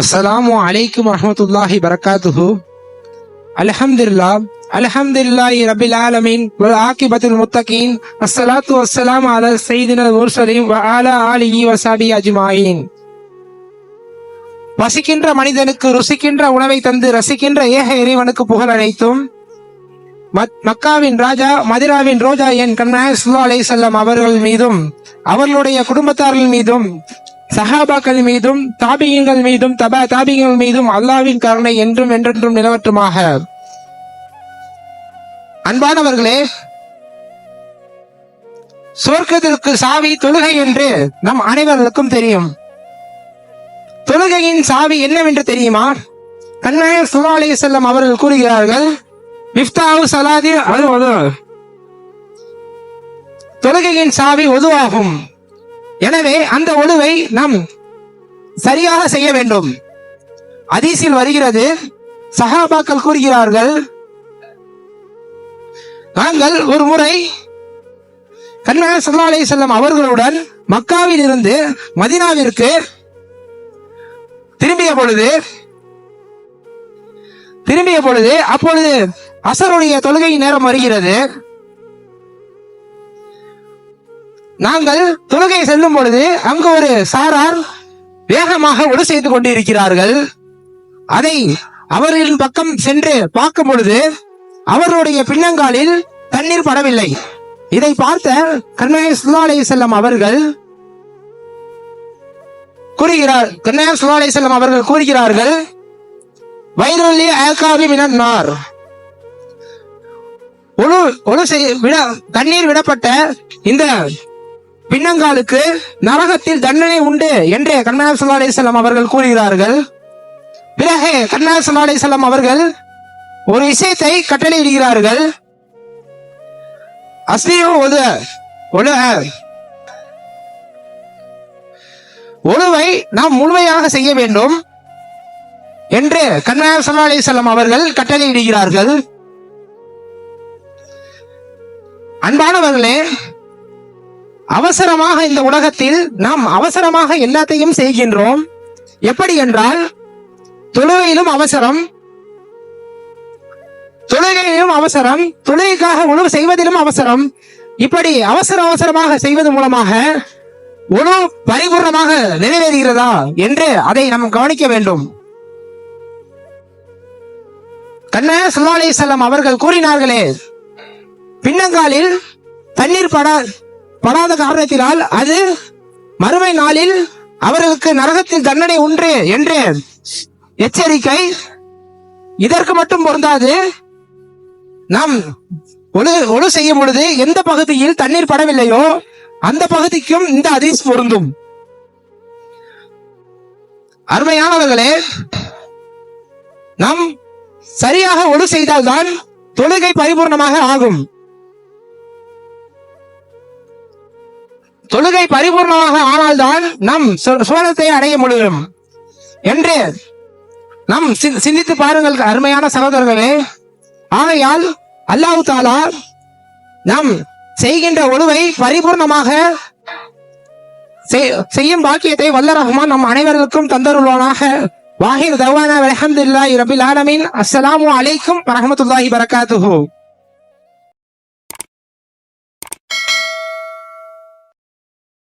அஸ்ஸலாமு அலைக்கும் வரஹ்மத்துல்லாஹி பரக்காத்துஹு அல்ஹம்துலில்லாஹ் அல்ஹம்துலில்லாஹி ரப்பில் ஆலமீன் வல் ஆகிபத்துல் முத்தகீன் அஸ்ஸலாத்து வஸ்ஸலாமு அலா சய்யிதினல் முர்சலீன் வ அலா ஆலிஹி வ ஸஹ்பிஹி அஜ்மாயின் வசிக்கின்ற மனிதனுக்கு ருசிக்கின்ற உணவை தந்து ரசிக்கின்ற ஏக இறைவனுக்கு புகழ் அனைத்தும். மத்- மக்காவின் ராஜா மதிராவின் ரோஜா என் கண்நாயர் சுல்லா அலை செல்லம் அவர்கள் மீதும் அவர்களுடைய குடும்பத்தார்கள் மீதும் சஹாபாக்கள் மீதும் தாபியங்கள் மீதும் தபா தாபியங்கள் மீதும் அல்லாவின் கருணை என்றும் என்றென்றும் நிலவற்றுமாக. அன்பானவர்களே சுவர்க்கத்திற்கு சாவி தொழுகை என்று நம் அனைவர்களுக்கும் தெரியும். தொழுகையின் சாவி என்னவென்று தெரியுமா? கண்நாயர் சுல்லா அலை செல்லம் அவர்கள் கூறுகிறார்கள் மிஃப்தாவு சலாதி அது ஒது தொழுகையின் சாவி ஒதுவாகும். எனவே அந்த ஒழுவை நாம் சரியாக செய்ய வேண்டும். அதீசில் வருகிறது சஹாபாக்கள் கூறுகிறார்கள் நாங்கள் ஒரு முறை கண்மணி சல்லா அலி செல்லம் அவர்களுடன் மக்காவில் இருந்து மதினாவிற்கு திரும்பிய பொழுது திரும்பிய பொழுது அப்பொழுது அசருடைய தொழுகை நேரம் வருகிறது. நாங்கள் தொழுகை செல்லும் பொழுது அங்கு ஒரு சாரார் வேகமாக ஒடு செய்து கொண்டிருக்கிறார்கள். அதை அவர்களின் பக்கம் சென்று பார்க்கும் பொழுது அவருடைய பின்னங்காலில் தண்ணீர் படவில்லை. இதை பார்த்த கண்மணி சுல்லா அலி செல்லம் அவர்கள் கூறுகிறார். கண்மணி சுல்லா அலி செல்லம் அவர்கள் கூறுகிறார்கள் வயிறுள்ளி ஆக்காவி மினார் ஒழு ஒழு செய்ய விட தண்ணீர் விடப்பட்ட இந்த பின்னங்காலுக்கு நரகத்தில் தண்டனை உண்டு என்று கண்ணார் சல்லா அலிசல்லாம் அவர்கள் கூறுகிறார்கள். பிறகு கண்ணா சல்லா அலிசல்லாம் அவர்கள் ஒரு விஷயத்தை கட்டளையிடுகிறார்கள். அஸ்லியோ ஒது ஒழு ஒழுவை நாம் முழுமையாக செய்ய வேண்டும் என்று கண்ணாயர் சல்லா அலிசல்லாம் அவர்கள் கட்டளையிடுகிறார்கள் அன்பானவர்களே அவசரமாக இந்த உலகத்தில் நாம் அவசரமாக எல்லாத்தையும் செய்கின்றோம். எப்படி என்றால் தொழுகையிலும் அவசரம் தொழுகையிலும் அவசரம் தொழுகைக்காக உணவு செய்வதிலும் அவசரம். இப்படி அவசர அவசரமாக செய்வது மூலமாக உணவு பரிபூர்ணமாக நிறைவேறுகிறதா என்று அதை நாம் கவனிக்க வேண்டும். கண்ணா சுல்லா அலிசல்லாம் அவர்கள் கூறினார்களே பின்னங்காலில் தண்ணீர் படா படாத காரணத்தினால் அது மறுமை நாளில் அவர்களுக்கு நரகத்தில் தண்டனை உண்டு என்று எச்சரிக்கை இதற்கு மட்டும் பொருந்தாது. நாம் ஒழு ஒழு செய்யும் பொழுது எந்த பகுதியில் தண்ணீர் படவில்லையோ அந்த பகுதிக்கும் இந்த அதீஸ் பொருந்தும். அருமையானவர்களே நாம் சரியாக ஒழு செய்தால்தான் தொழுகை பரிபூர்ணமாக ஆகும். தொழுகை பரிபூர்ணமாக ஆனால்தான் நம் சுவனத்தை அடைய முடியும். என்று நம் சி- சிந்தித்து பாருங்கள் அருமையான சகோதரர்களே. ஆகையால் அல்லாஹு தாலா நம் செய்கின்ற ஒழுவை பரிபூர்ணமாக செய்- செய்யும் பாக்கியத்தை வல்ல ரஹ்மான் நம் அனைவருக்கும் தந்தருள்வானாக. வாஹிர் தவானா அல்ஹம்துலில்லாஹி ரபில் ஆலமீன். அஸ்ஸலாமு அலைக்கும் வரஹ்மத்துல்லாஹி பரக்காத்துஹு